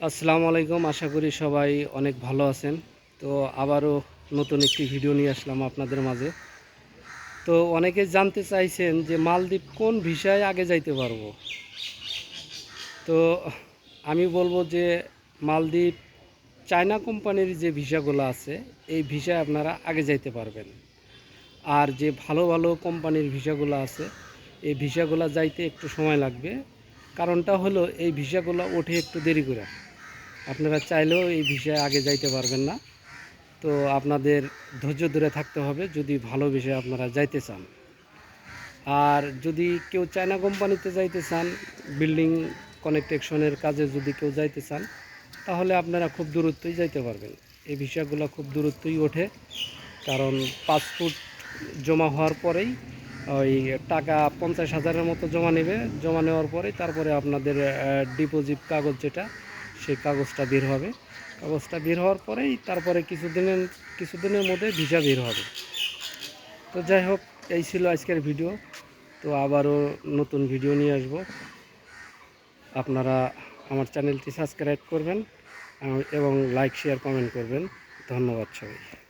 আসসালামু আলাইকুম, আশা করি সবাই অনেক ভালো আছেন। তো আবারও নতুন একটি ভিডিও নিয়ে আসলাম আপনাদের মাঝে। তো অনেকে জানতে চাইছেন যে মালদ্বীপ কোন ভিসায় আগে যাইতে পারব? তো আমি বলব যে মালদ্বীপ চায়না কোম্পানির যে ভিসাগুলো আছে, এই ভিসায় আপনারা আগে যাইতে পারবেন। আর যে ভালো ভালো কোম্পানির ভিসাগুলো আছে, এই ভিসাগুলো যাইতে একটু সময় লাগবে। কারণটা হলো এই ভিসাগুলো ওঠে একটু দেরি করে। আপনারা চাইলেও এই বিষয়ে আগে যাইতে পারবেন না। তো আপনাদের ধৈর্য ধরে থাকতে হবে যদি ভালো বিষয়ে আপনারা যাইতে চান। আর যদি কেউ চায়না কোম্পানিতে যাইতে চান, বিল্ডিং কনেকটেকশনের কাজে যদি কেউ যাইতে চান, তাহলে আপনারা খুব দূরত্বই যাইতে পারবেন। এই বিষয়গুলো খুব দূরত্বই ওঠে। কারণ পাসপোর্ট জমা হওয়ার পরেই ওই টাকা পঞ্চাশ হাজারের মতো জমা নেবে। জমা নেওয়ার পরেই তারপরে আপনাদের ডিপোজিট কাগজ যেটা সেই কাগজটা বের হবে। কাগজটা বের হওয়ার পরেই তারপরে কিছুদিনের কিছুদিনের মধ্যে ভিসা বের হবে। তো যাই হোক, এই ছিল আজকের ভিডিও। তো আবারও নতুন ভিডিও নিয়ে আসব। আপনারা আমার চ্যানেলটি সাবস্ক্রাইব করবেন এবং লাইক, শেয়ার, কমেন্ট করবেন। ধন্যবাদ সবাই